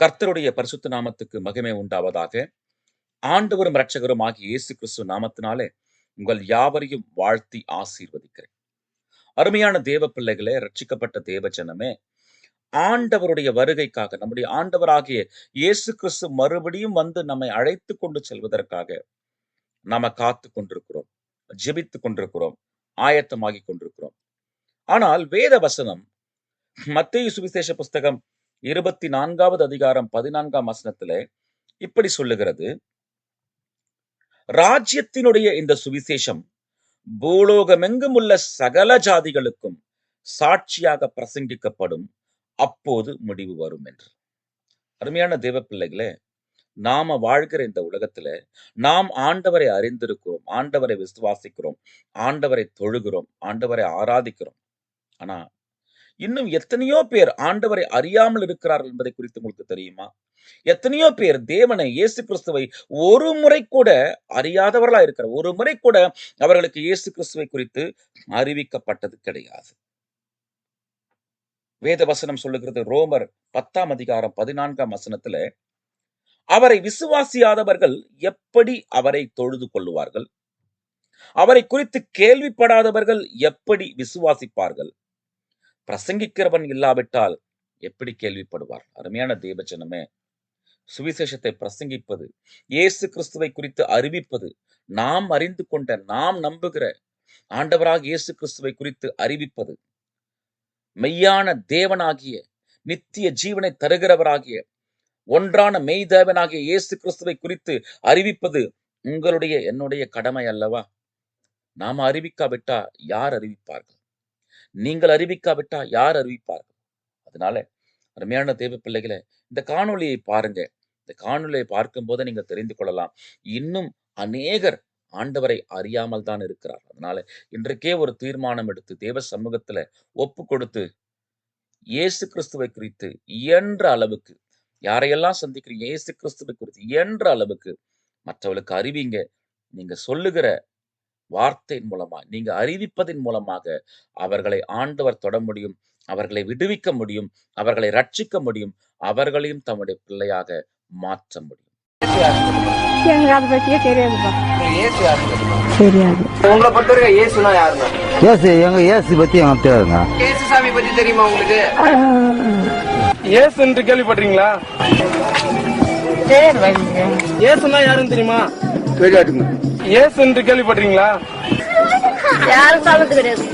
கர்த்தருடைய பரிசுத்த நாமத்துக்கு மகிமை உண்டாவதாக. ஆண்டவரும் இரட்சகரும் ஆகிய இயேசு கிறிஸ்து நாமத்தினாலே உங்கள் யாவரையும் வாழ்த்தி ஆசீர்வதிக்கிறேன். அருமையான தேவ பிள்ளைகளே ரட்சிக்கப்பட்ட தேவ ஜனமே ஆண்டவருடைய வருகைக்காக நம்முடைய ஆண்டவராகிய இயேசு கிறிஸ்து மறுபடியும் வந்து நம்மை அழைத்து கொண்டு செல்வதற்காக நாம காத்து கொண்டிருக்கிறோம் ஜெபித்து கொண்டிருக்கிறோம் ஆயத்தமாகி கொண்டிருக்கிறோம். ஆனால் வேத வசனம் மத்திய சுவிசேஷ புஸ்தகம் இருபத்தி நான்காவது அதிகாரம் பதினான்காம் வசனத்துல இப்படி சொல்லுகிறது. ராஜ்யத்தினுடைய இந்த சுவிசேஷம் பூலோகமெங்கும் உள்ள சகல ஜாதிகளுக்கும் சாட்சியாக பிரசங்கிக்கப்படும். அப்போது முடிவு வரும் என்று. அருமையான தேவ பிள்ளைகளே நாம வாழ்கிற இந்த உலகத்துல நாம் ஆண்டவரை அறிந்திருக்கிறோம் ஆண்டவரை விசுவாசிக்கிறோம் ஆண்டவரை தொழுகிறோம் ஆண்டவரை ஆராதிக்கிறோம். ஆனா இன்னும் எத்தனையோ பேர் ஆண்டவரை அறியாமல் இருக்கிறார்கள் என்பதை குறித்து உங்களுக்கு தெரியுமா? எத்தனையோ பேர் தேவனை இயேசு கிறிஸ்துவை ஒரு முறை கூட அறியாதவர்களா இருக்கிற ஒரு முறை கூட அவர்களுக்கு இயேசு கிறிஸ்துவை குறித்து அறிவிக்கப்பட்டது கிடையாது. வேத வசனம் சொல்லுகிறது ரோமர் பத்தாம் அதிகாரம் பதினான்காம் வசனத்துல அவரை விசுவாசியாதவர்கள் எப்படி அவரை தொழுது கொள்ளுவார்கள்? அவரை குறித்து கேள்விப்படாதவர்கள் எப்படி விசுவாசிப்பார்கள்? பிரசங்கிக்கிறவன் இல்லாவிட்டால் எப்படி கேள்விப்படுவார்? அருமையான தேவஜனமே சுவிசேஷத்தை பிரசங்கிப்பது இயேசு கிறிஸ்துவை குறித்து அறிவிப்பது நாம் அறிந்து கொண்ட நாம் நம்புகிற ஆண்டவராக இயேசு கிறிஸ்துவை குறித்து அறிவிப்பது மெய்யான தேவனாகிய நித்திய ஜீவனை தருகிறவராகிய ஒன்றான மெய் தேவனாகிய இயேசு கிறிஸ்துவை குறித்து அறிவிப்பது உங்களுடைய என்னுடைய கடமை அல்லவா? நாம அறிவிக்காவிட்டா யார் அறிவிப்பார்கள்? நீங்கள் அறிவிக்காவிட்டா யார் அறிவிப்பார்கள்? அதனால அருமையான தேவ பிள்ளைகளை இந்த காணொளியை பாருங்க. இந்த காணொளியை பார்க்கும் போது நீங்க தெரிந்து கொள்ளலாம். இன்னும் அநேகர் ஆண்டவரை அறியாமல் தான் இருக்கிறார். அதனால இன்றைக்கே ஒரு தீர்மானம் எடுத்து தேவ சமூகத்துல ஒப்பு கொடுத்து இயேசு கிறிஸ்துவை குறித்து இயன்ற அளவுக்கு யாரையெல்லாம் சந்திக்கிறீங்க? இயேசு கிறிஸ்துவை குறித்து இயன்ற அளவுக்கு மற்றவர்களுக்கு அறிவிங்க. நீங்க சொல்லுகிற வார்த்தையின் மூலமா நீங்க அறிவிப்பதின் மூலமாக அவர்களை ஆண்டவர் தொட முடியும் அவர்களை விடுவிக்க முடியும் அவர்களை ரட்சிக்க முடியும் அவர்களையும் தம்முடைய பிள்ளையாக மாற்ற முடியும். இயேசு உங்களை பொறுத்த வரைக்கும் இயேசுனா யாருங்க? ஏசு எங்க ஏசு பத்தி எனக்கு இயேசு சாமி பத்தி தெரியுமா உங்களுக்கு? தெரியாது எனக்கு ஏசுனா யாருன்னு தெரியுமா? தெரியாதுங்க ஏசு என்று கேள்விப்பட்டீங்களா யாரும் சொல்றது கிடையாது.